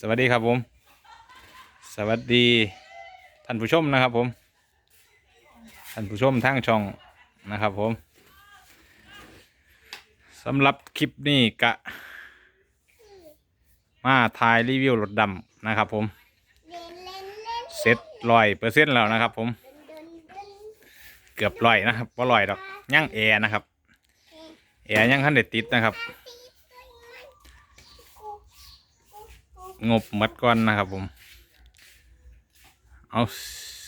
สวัสดีครับผม สวัสดี ท่านผู้ชมนะครับผม ท่านผู้ชมทางช่องนะครับผมสำหรับคลิปนี้กะ มาถ่ายรีวิวรถดำนะครับผม เสร็จร้อยเปอร์เซ็นต์แล้วนะครับผม เกือบร้อยนะครับว่าร้อยดอกย่างแอร์นะครับ แอร์ยังคันเด็ดติดนะครับ งบหมัดก่อนนะครับผม เอา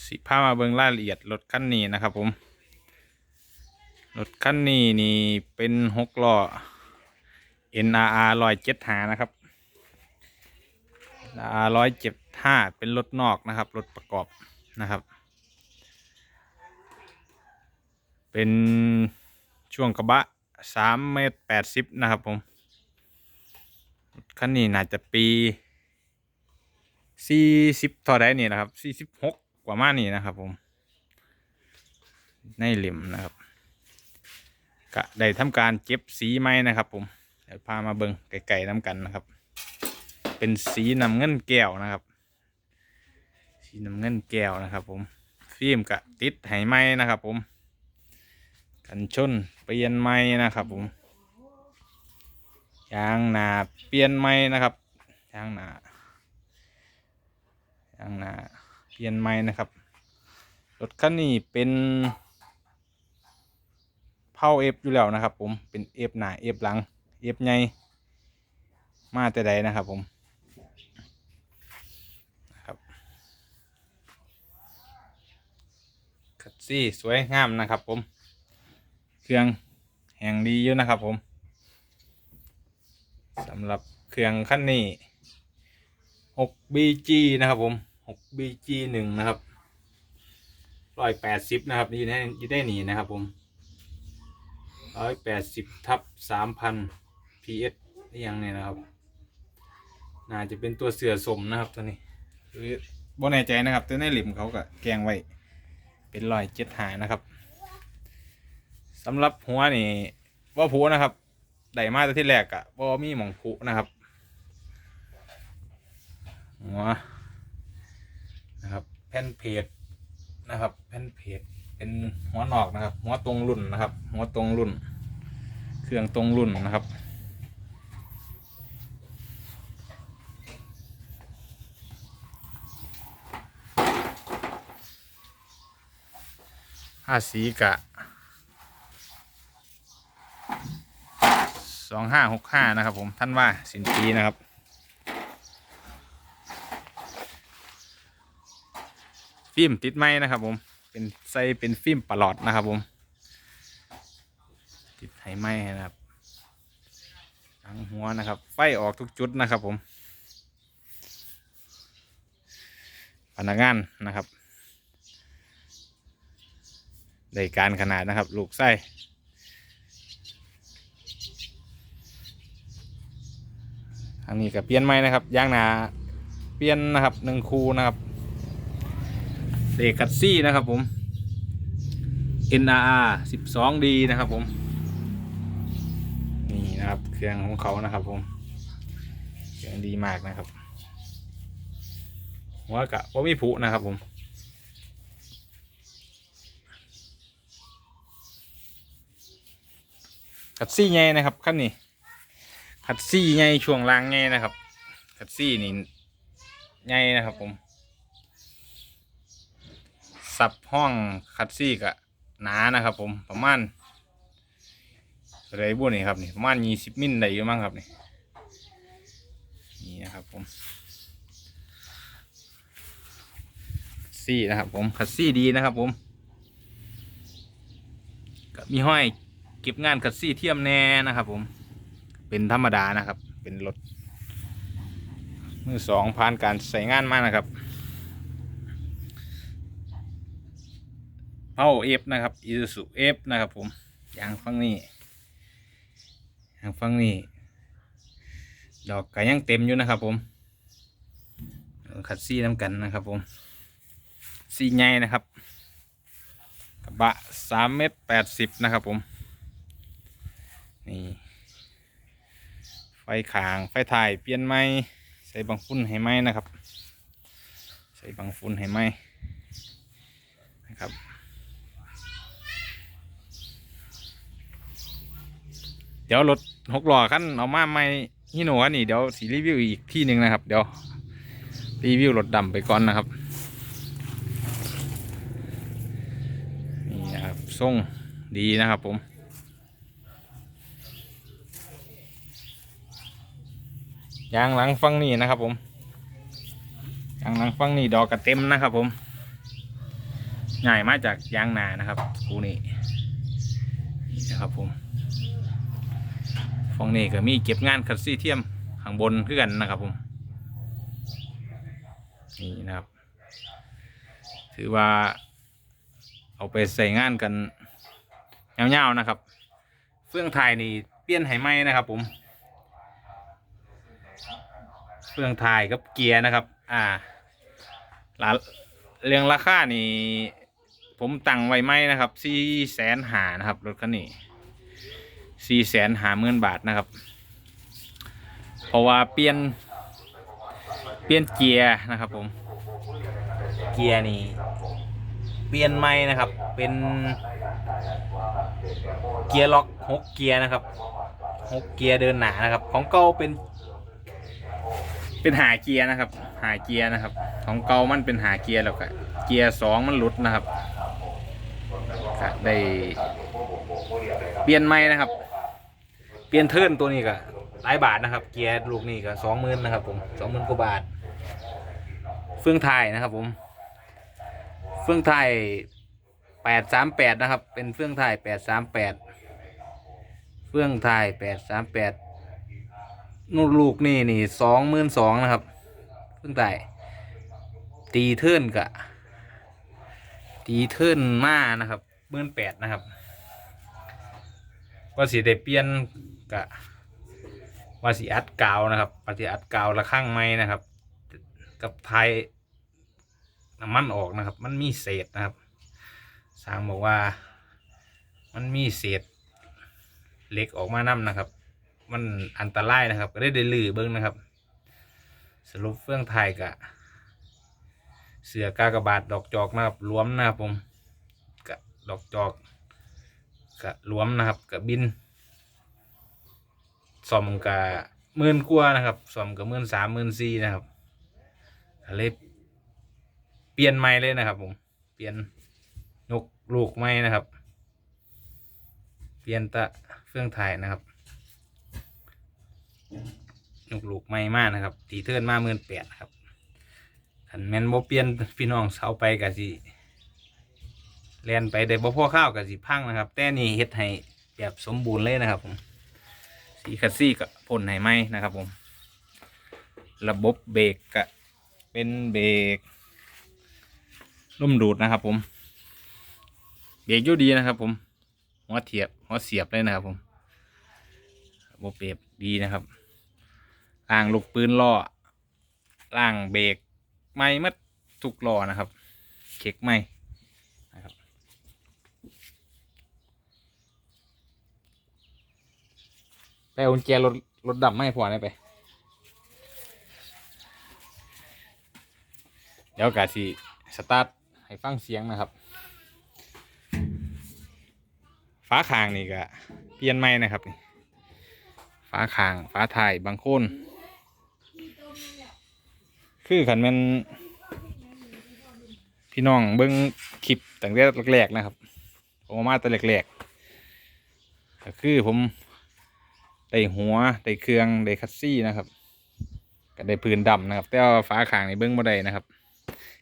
สิพามาเบิ่งรายละเอียดรถคันนี้นะครับผม รถคันนี้นี่เป็นหกล้อ NRR ร้อยเจ็ดหานะครับ NRR ร้อยเจ็ดห้าเป็นรถนอกนะครับ รถประกอบนะครับ เป็นช่วงกระบะสามเมตรแปดสิบนะครับผมคันนี้น่าจะปี สี่สิบท่อได้นี่นะครับสี่สิบหกกว่ามานี่นะครับ ผม ในเหลี่ยมนะครับกะได้ทำการเก็บสีไม้นะครับ ผมเดี๋ยวพามาเบิงไก่ๆน้ำกันนะครับ เป็นสีน้ำเงินแก้วนะครับ สีน้ำเงินแก้วนะครับ ผมฟิล์มกะติดไหไม้นะครับ ผม กันชนเปลี่ยนไม้นะครับ ผมยางหนาเปลี่ยนใหม่นะครับยางหนา ยางหน้าเปลี่ยนใหม่นะครับ รถคันนี้เป็นเผาเอฟอยู่แล้วนะครับ ผมเป็นเอฟหน้าเอฟหลังเอฟใหญ่มาแต่ใดนะครับ ผมนะครับคัดซี่สวยงามนะครับ ผม เครื่องแห่งดีอยู่นะครับ ผมสำหรับเครื่องคันนี้ 6BG นะครับผม 6BG หนึ่งนะครับร้อยแปดสิบนะครับนี่ได้ยี่ได้หนีนะครับผมร้อยแปดสิบทับสามพัน PS นี่ยังเนี่ยนะครับ น่าจะเป็นตัวเสือสมนะครับตัวนี้หรือบ่แน่ใจนะครับ ตัวในหลิมเขาก็แกงไว้ เป็นรอยเจ็ดหานะครับสำหรับหัวนี่ว่าผูนะครับได้มาแต่ที่แรกอะบ่ามีหมองผุนะครับหัว แผ่นเพจนะครับ แผ่นเพจเป็นหัวนอกนะครับ หัวตรงรุ่นนะครับ หัวตรงรุ่น เครื่องตรงรุ่นนะครับผ้าสีกะสองห้าหกห้านะครับผมท่านว่าสินปีนะครับ ฟิล์มติดไม้นะครับ ผม เป็นใส่เป็นฟิล์มปลอดนะครับ ผม ติดไห้ไม้นะครับทั้งหัวนะครับ ไฟออกทุกจุดนะครับ ผมพนักงานนะครับได้การขนาดนะครับ ลูกไส้ทางนี้ก็เปลี่ยนไม้นะครับยางหนาเปลี่ยนนะครับหนึ่งคูนะครับ เด็กกัดซี่นะครับผม NRR 12D นะครับผม นี่นะครับเครื่องของเขานะครับผมเครื่องดีมากนะครับหัวกะว่ามีผุนะครับผมกัดซี่ไงนะครับขั้นนี้คัดซี่ไงช่วงล่างไงนะครับคัดซี่นี่ไงนะครับผม สับห้องคัดซี่กะหนานะครับ ผมประมาณอะไรบุนี่ครับนี่ประมาณยี่สิบมิลได้อยู่มั้งครับนี่นี่นะครับผมซี่นะครับผมคัดซี่ดีนะครับผมก็มีห้อยเก็บงานคัดซี่เทียมแน่นะครับ ผม เป็นธรรมดานะครับ เป็นรถมือสองผ่านการใส่งานมานะครับ เผาเอฟนะครับอีซูซูเอฟนะครับผมยางฟังนี้ยางฟังนี้ดอกก็ยังเต็มอยู่นะครับผมขัดซี่น้ำกันนะครับผมซี่ใหญ่นะครับกระบะสามเมตรแปดสิบนะครับผมนี่ไฟขางไฟถ่ายเปลี่ยนไหมใส่บางฟุ้นให้ไหมนะครับ ใส่บางฟุ้นให้ไหมนะครับ เดี๋ยวรถหกล้อขั้นเอามาไม่ฮิโน่คันนี้เดี๋ยวสีรีวิวอีกที่หนึ่งนะครับ เดี๋ยวรีวิวรถดำไปก่อนนะครับนี่นะครับทรงดีนะครับผมยางหลังฟังนี่นะครับผมยางหลังฟังนี่ดอกกระเต็มนะครับผมง่ายมาจากยางนานะครับคูนี่นี่นะครับผม ฟังนี่ก็มีเก็บงานคัดซีเทียมข้างบนเพื่อนนะครับผมนี่นะครับ ถือว่า เอาไปใส่งานกันยาวๆนะครับเฟื่องไทยนี่เปลี่ยนไหไหมนะครับ ผมเฟื่องไทยกับเกียร์นะครับ อ่าราเรื่องราคานี่ผมตั้งไว้ไหมนะครับสี่แสนหานะครับรถคันนี้ สี่แสนหาหมื่นบาทนะครับ เพราะว่าเปลี่ยน เปลี่ยนเกียร์นะครับผม เกียร์นี่เปลี่ยนใหม่นะครับ เป็นเกียร์ล็อกหกเกียร์นะครับหกเกียร์เดินหนานะครับ ของเก่าเป็น เป็นหาเกียร์นะครับ หาเกียร์นะครับ ของเก่ามันเป็นหาเกียร์แล้วก็เกียร์สองมันหลุดนะครับก็ได้เปลี่ยนใหม่นะครับ เปลี่ยนเทิร์นตัวนี้ก็หลายบาทนะครับ เกียร์ลูกนี่ก็สองหมื่นนะครับ ผมสองหมื่นกว่าบาท เฟื่องไทยนะครับ ผม เฟื่องไทยแปดสามแปดนะครับ เป็นเฟื่องไทยแปดสามแปดเฟื่องไทยแปดสามแปดนู่นลูกนี่นี่สองหมื่นสองนะครับ เฟื่องไทยตีเทิร์นกะตีเทิร์นมานะครับหมื่นแปดนะครับว่าสีได้เปลี่ยน กะว่าสีอัดกาวนะครับว่าสีอัดกาวละข้างไม้นะครับ กับไทยน้ำมันออกนะครับ มันมีเศษนะครับสางบอกว่า มันมีเศษเหล็กออกมานํนะครับ มันอันตรายนะครับ ก็ได้ได้ลือเบิ้งนะครับ สรุปเฟื่องไทยกะ เสือกากระบาทดอกจอกนะครับรวมนะครับผมกะดอกจอกกะรวมนะครับกะบิน สอมกะหมื่นกว่านะครับสอมกะหมื่นสามหมื่นสี่นะครับก็เลยเปลี่ยนไม้เลยนะครับ ผม เปลี่ยนนกลูกไม้นะครับ เปลี่ยนตะเฟื่องไทยนะครับนกลูกไม้มากนะครับ ตีเทิร์นมาหมื่นแปดครับขันแมนโบเปลี่ยนพี่น้องเอาไปกะสิเรียนไปได้บ่พ่อข้าวกะสิพังนะครับ แต่นี่เฮ็ดให้แบบสมบูรณ์เลยนะครับผม สีคัสซี่กับพ่นให้ไหมนะครับผม ระบบเบรกกะเป็นเบรกร่มดูดนะครับผม เบรกยู่ดีนะครับผมหัวเทียบหัวเสียบเลยนะครับผมระบบเบรกดีนะครับล่างลูกปืนล้อล่างเบรกไม่มัดทุกล้อนะครับ เช็คไม่นะครับ ไปเอากุญแจรถรถดำไม่พอได้ไป เดี๋ยวกาสิสตาร์ทให้ฟังเสียงนะครับฟ้าคางนี่ก็เปลี่ยนไม่นะครับฟ้าคางฟ้าถ่ายบางโคนคือขันแมันพี่น้องเบิ้งคลิปตั้งแต่แรกๆนะครับ ผมเอมาแต่แรกๆก็คือผม ได้หัวได้เครื่องได้คัสซี่นะครับก็ได้พื้นดำนะครับ แต่ว่าฟ้าคางในเบิ้องบ่ได้นะครับ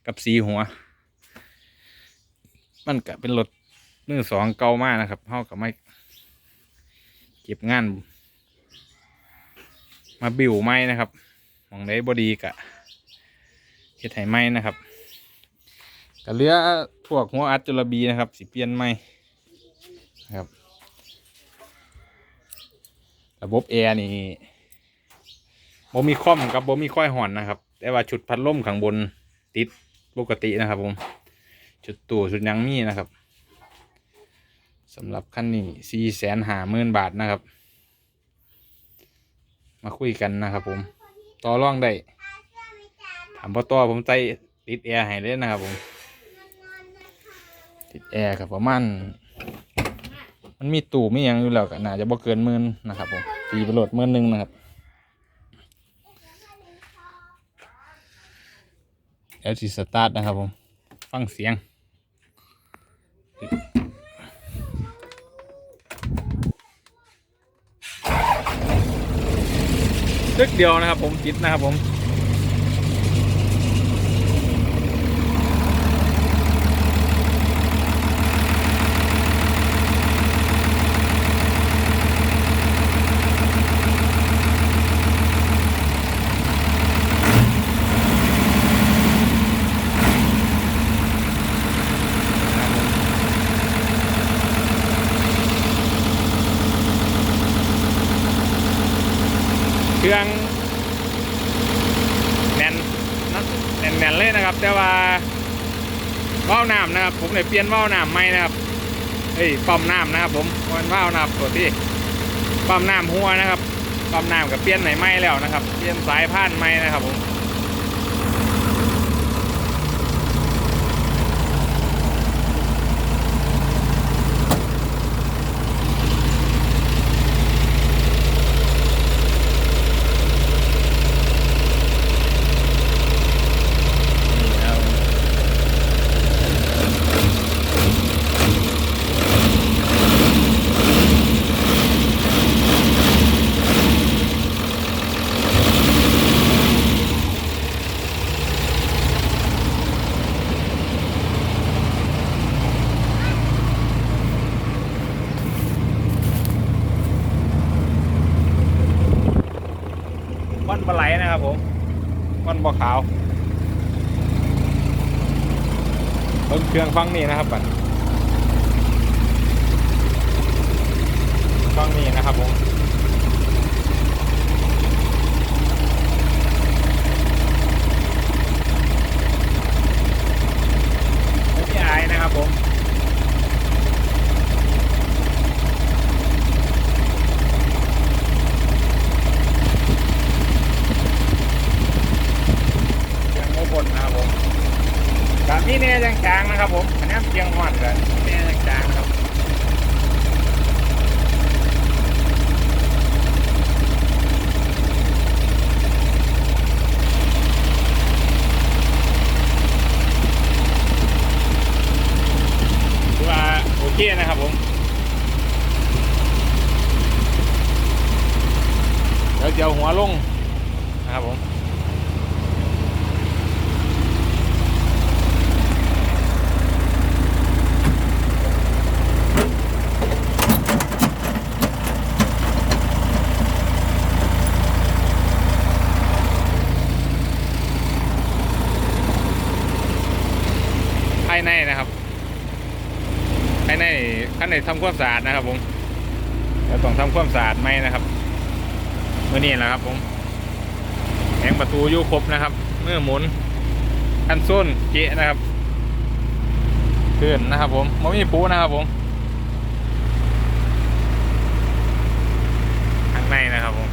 กับสีหัว มันก็เป็นรถมือสองเก่ามากนะครับเฮากับไม่เก็บงาน มาบิวไม้นะครับมองได้บอดีกะเฮ็ดให้ไม้นะครับก็เลือพวกหัวอัดจุลบีนะครับ สิเปลี่ยนไม้นะครับ ระบบแอร์นี่บ่มีคอมกับบ่มีค่อยห่อนนะครับ แต่ว่าชุดพัดลมข้างบนติดปกตินะครับ ผมชุดตู้ชุดยังมีนะครับสำหรับคันนี้สี่แสนหาหมื่นบาทนะครับ มาคุยกันนะครับ ผมต่อรองได้อัมพ่อต่อผมใส่ติดแอร์ให้เลยนะครับ ผมติดแอร์กับประมาณ มันมีตู้มียังอยู่แล้วก็น่าจะบ่เกินหมื่นนะครับผมตีไปโหลดหมื่นหนึ่งนะครับแล้วสิสตาร์ทนะครับผมฟังเสียงเล็กเดียวนะครับผมติดนะครับผม เครื่องแน่นนะแน่นแน่นเลยนะครับ แต่ว่าว่าวน้ำนะครับ ผมเลยเปลี่ยนว่าวน้ำใหม่นะครับเฮ้ยปั๊มน้ำนะครับ ผมมันว่าวน้ำตัวที่ปั๊มน้ำหัวนะครับปั๊มน้ำกับเปลี่ยนไหนใหม่แล้วนะครับ เปลี่ยนสายพานใหม่นะครับผม ปลาไหลนะครับผมวันบ่อขาวต้นเครื่องฟังนี่นะครับบัดฟังนี่นะครับผมมีอายนะครับผมเครื่องโมบนนะครับผม แบบนี้เนี่ยยังจางๆนะครับผมอันนี้ เพียงหอดกันเนี่ยยังจางๆนะครับถือว่าโอเคนะครับผมเดี๋ยวเดี๋ยวหัวลงนะครับผม ภายในนะครับภายในขั้นในทำความสะอาดนะครับผมเราต้องทำความสะอาดไหมนะครับเมื่อนี้แหละครับผมแผงประตูยู่ครบนะครับ เมื่อหมุนคันส้นเกะนะครับขึ้นนะครับผมไม่มีปูนะครับผมข้างในนะครับผม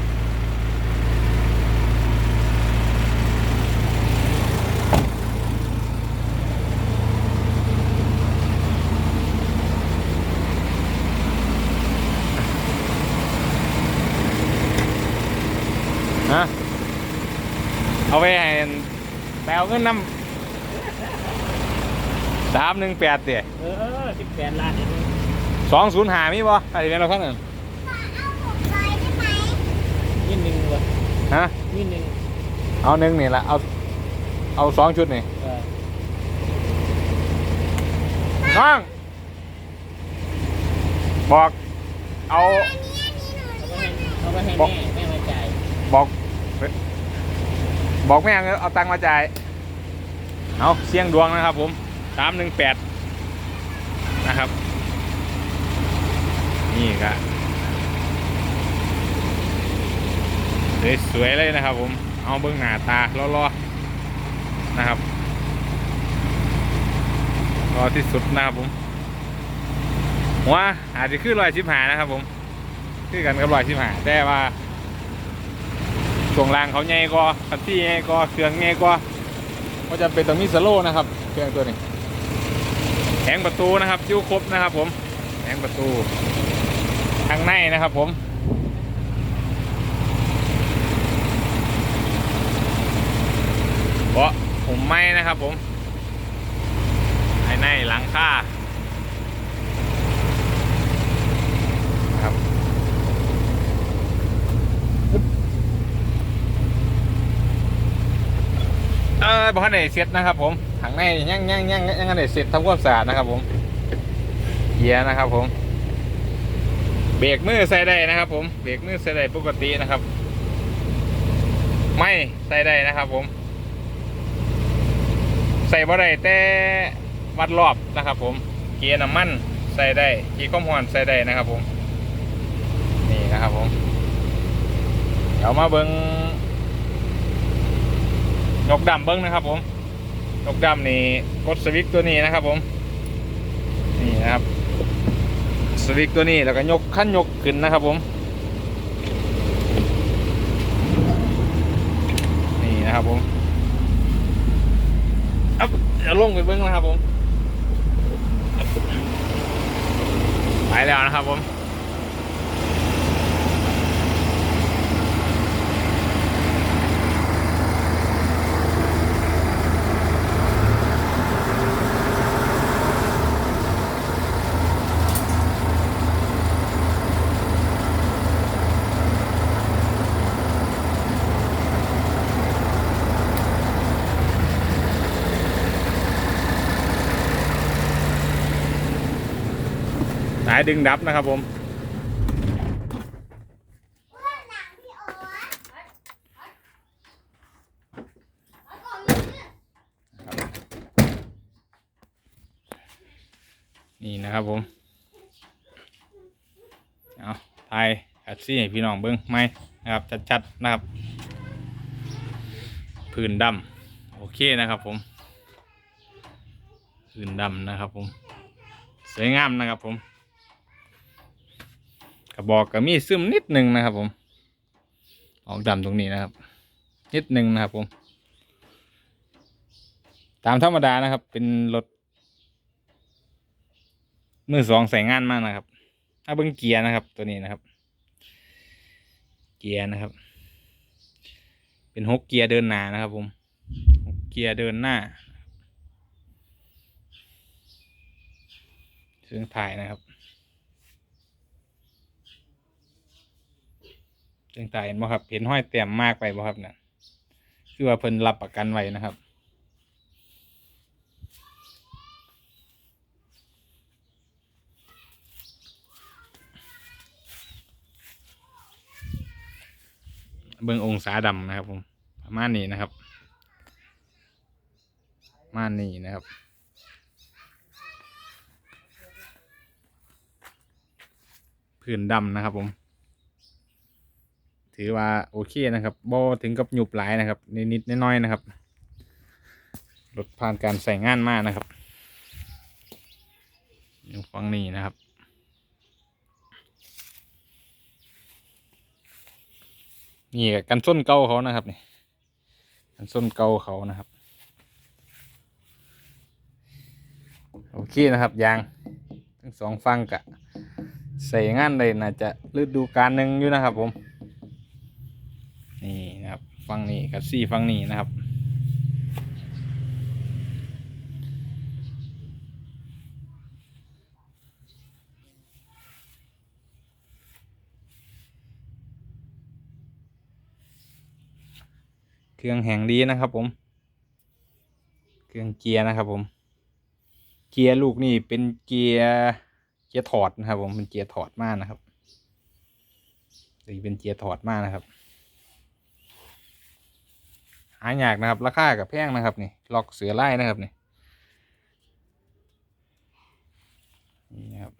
ฮะ เอาไปให้แปลเงินนำสามหนึ่งแปดเตี๋ยเออสิบแปดล้านเองสองศูนย์หามีบ่อะไรเป็นเราข้างหนึ่งยี่หนึ่งวะฮะยี่หนึ่งเอาหนึ่งนี่ละเอาเอาสองชุดนี่เออน้องบอกเอาเอาไปให้บอกแม่แม่มาจ่ายบอก บอกแม่เอาตังค์มาจ่าย เอาเสี่ยงดวงนะครับผมสามหนึ่งแปดนะครับ นี่ก็สวยๆเลยนะครับผม เอาเบื้องหน้าตาล่อๆนะครับรอที่สุดนะครับผมหัวอาจจะขึ้นรอยชิบหานะครับผมขึ้นกันกับรอยชิบหาแต่ว่า ช่วงล่างเขาใหญ่กว่าคันที่ใหญ่กว่าเครื่องใหญ่กว่าก็จะเป็นตรงนี้สโลนะครับเครื่องตัวนี้แผงประตูนะครับอยูครบนะครับ ผมแผงประตูทางในนะครับ ผมเบาะผมไม้นะครับ ผมภายในหลังคาครับ เออ บอกให้ได้เสร็จนะครับ ผมถังในยังยังยังยังได้เสร็จทำความสะอาดนะครับ ผมเกียร์นะครับ ผม เบรกมือใส่ได้นะครับ ผมเบรกมือใส่ได้ปกตินะครับ ไม่ใส่ได้นะครับ ผม ใส่บ่ได้แต่วัดรอบนะครับ ผม เกียร์น้ำมันใส่ได้เกียร์ก้มหอนใส่ได้นะครับ ผม นี่นะครับ ผมเดี๋ยวมาเบิ้ง นกดำเบิ้งนะครับ ผมนกดำนี่กดสวิตช์ตัวนี้นะครับ ผมนี่นะครับสวิตช์ตัวนี้แล้วก็ยกขั้นยกขึ้นนะครับ ผมนี่นะครับผมอัพเดี๋ยวลงไปเบิ้งนะครับ ผมไปแล้วนะครับผมายดึงดับนะครับผมนี่นะครับผมเอาถ่ายอัดซี่ให้พี่น้องเบิ้งไหมนะครับ ชัดๆนะครับ พื้นดำโอเคนะครับผม พื้นดำนะครับผม สวยงามนะครับผม กระบอกก็มีซึมนิดหนึ่งนะครับ ผม ออกดำตรงนี้นะครับ นิดหนึ่งนะครับ ผม ตามธรรมดานะครับ เป็นรถมือสองใส่งานมากนะครับ ถ้าเบิ้งเกียร์นะครับ ตัวนี้นะครับ เกียร์นะครับ เป็นหกเกียร์เดินหน้านะครับ ผมหกเกียร์เดินหน้าซึ่งถ่ายนะครับ ซึ่งถ่ายเห็นบ่ครับ เห็นห้อยเต็มมากไปบ่ครับเนี่ยคือว่าเพิ่นรับประกันไว้นะครับเบิ่งองศาดำนะครับผมประมาณนี้นะครับประมาณนี้นะครับพื้นดำนะครับผม ถือว่าโอเคนะครับบ่ถึงกับหยุบหลายนะครับนิดๆน้อยๆนะครับรถผ่านการใส่งานมากนะครับอยู่ฝั่งนี้นะครับนี่ก็กันส้นเก่าเขานะครับนี่กันส้นเก่าเขานะครับ โอเคนะครับยางทั้งสองฟังกะใส่งานเลยน่าจะฤดูกาลหนึ่งอยู่นะครับผม นะครับฟังนี้กับซี่ฟังนี้นะครับ เครื่องแห่งดีนะครับผม เครื่องเกียร์นะครับผม เกียร์ลูกนี่เป็นเกียร์เกียร์ถอดนะครับผมเป็นเกียร์ถอดมากนะครับนี่เป็นเกียร์ถอดมากนะครับ หายากนะครับ ราคากับแพงนะครับนี่ล็อกเสือไล่นะครับนี่นี่ครับ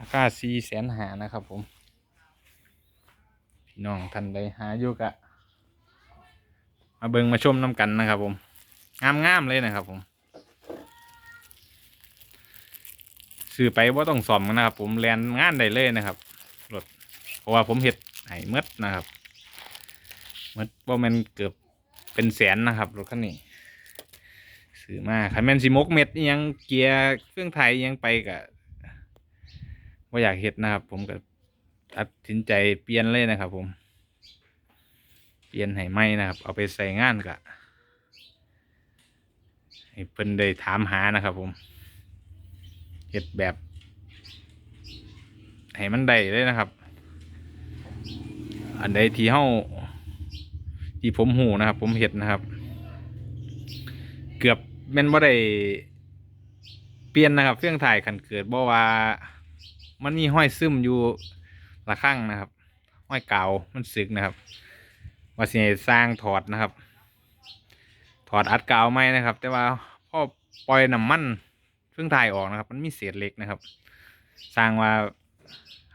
ราคาสี่แสนหานะครับผม พี่น้องท่านใดหาอยู่กะ มาเบิงมาชมน้ำกันนะครับผมงามๆเลยนะครับผมซื้อไปว่าต้องซ่อมนะครับผมแลนงานได้เลยนะครับ รถเพราะว่าผมเห็ดไห้เมดนะครับมันว่ามันเกือบเป็นแสนนะครับรถคันนี้ซื้อมาคันแมนสิมกเม็ดยังเกียร์เครื่องไทยยังไปกะว่าอยากเฮ็ดนะครับ ผมก็ตัดสินใจเปลี่ยนเลยนะครับ ผม เปลี่ยนให้ไหมนะครับ เอาไปใส่งานกะให้เพิ่นได้ถามหานะครับ ผมเฮ็ดแบบให้มันได้เลยนะครับ อันใดที่เฮาที่ผมหูนะครับ ผมเห็ดนะครับ เกือบแม่นบ่ได้เปลี่ยนนะครับเครื่องถ่ายขันเกิดบ่ว่า มันมีห้อยซึมอยู่ละข้างนะครับ ห้อยเก่ามันสึกนะครับ ว่าสิสร้างถอดนะครับ ถอดอัดกาวไหมนะครับ แต่ว่าพอปล่อยน้ำมันเครื่องถ่ายออกนะครับ มันมีเศษเหล็กนะครับ สร้างว่า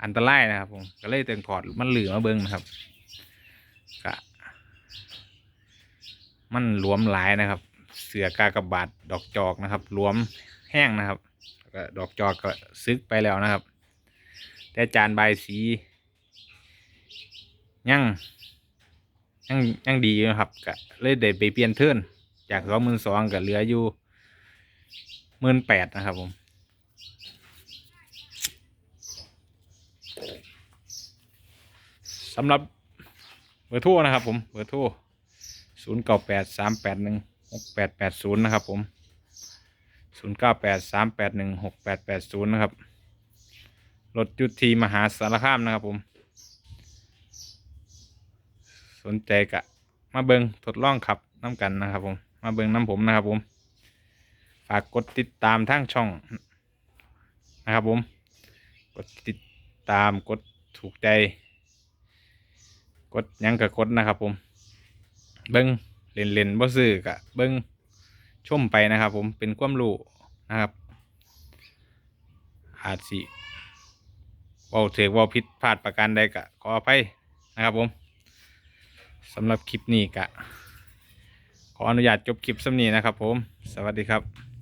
อันตรายนะครับผมก็เลยเตึงถอดมันเหลือมาเบิ้งนะครับกะมันหลวมหลายนะครับ เสือกากบาดดอกจอกนะครับหลวมแห้งนะครับก็ดอกจอกก็ซึกไปแล้วนะครับ แต่จานใบสียังยังยังดีนะครับก็เลยได้ไปเปลี่ยนเทิร์นจากสองหมื่นสองก็เหลืออยู่หมื่นแปดนะครับผม สำหรับเบอร์โทรนะครับผมเบอร์โทรศูนย์เก้าแปดสามแปดหนึ่งหกแปดแปดศูนย์นะครับผมศูนย์เก้าแปดสามแปดหนึ่งหกแปดแปดศูนย์นะครับรถยุทธีมหาสารคามนะครับผม สนใจกะมาเบิงทดลองขับน้ำกันนะครับผม มาเบิงน้ำผมนะครับผม ฝากกดติดตามทางช่องนะครับผม กดติดตามกดถูกใจ กดยังกับกดนะครับ ผม เบิ้งเล่นเล่นบ่ซื้อกะเบิ้งชมไปนะครับ ผมเป็นความรู้นะครับ อาจสิว้าเถือว่าผิดพลาดประการใดกะขออภัยนะครับผมสำหรับคลิปนี้กะขออนุญาตจบคลิปสำนีนะครับ ผม สวัสดีครับ